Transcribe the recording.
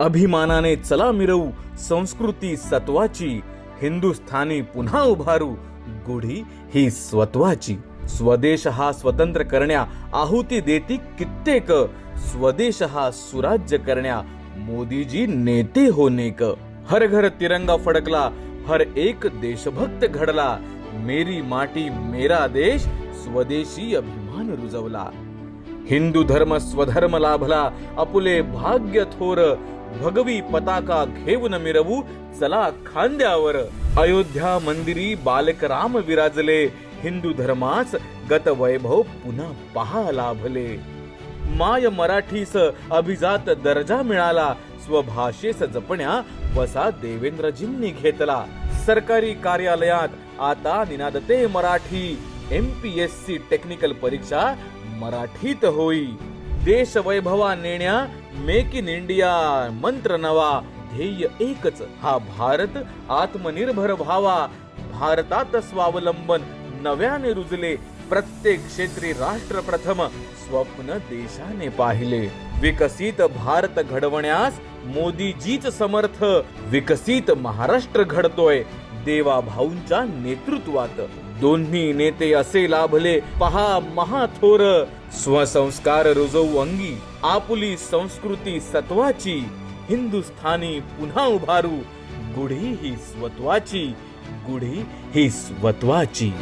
अभिमानाने चला मिरवू संस्कृती सत्वाची. हिंदुस्थानी पुन्हा उभारू गुढी ही स्वत्वाची. स्वदेश हा स्वतंत्र करण्या आहुती देती कित्येक. स्वदेश हा सुराज्य करण्या मोदीजी नेते होनेक. हर घर तिरंगा फडकला हर एक देशभक्त घडला. मेरी माटी मेरा देश स्वदेशी अभिमान रुजवला. हिंदू धर्म स्वधर्म लाभला आपुले भाग्य थोर. भगवी पताका घेऊन मिरवू चला खांद्यावर अयोध्या मंदिरी बालकराम विराजले हिंदू धर्मास गत वैभव पुन्हा पहा लाभले माय मराठीस अभिजात दर्जा मिळाला स्वभाषेस जपण्या वसा देवेंद्रजींनी घेतला सरकारी कार्यालयात आता निनादते Marathi M P S C technical परीक्षा मराठीत होई देश वैभवा नेण्या मेक इन इंडिया मंत्र नवा. ध्येय एकच हा भारत. आत्मनिर्भर व्हावा. भारतात स्वावलंबन नव्याने रुजले. प्रत्येक क्षेत्री राष्ट्र प्रथम स्वप्न देशाने पाहिले. विकसित भारत घडवण्यास मोदीजीच समर्थ. विकसित महाराष्ट्र घडतोय. देवा भाऊंच्या नेतृत्वात. दोन्ही नेते असे लाभले. पहा महाथोर. स्वसंस्कार रुजवू अंगी. आपुली संस्कृती सत्वाची. हिंदुस्थानी पुन्हा उभारू. गुढी ही स्वत्वाची. गुढी ही स्वत्वाची.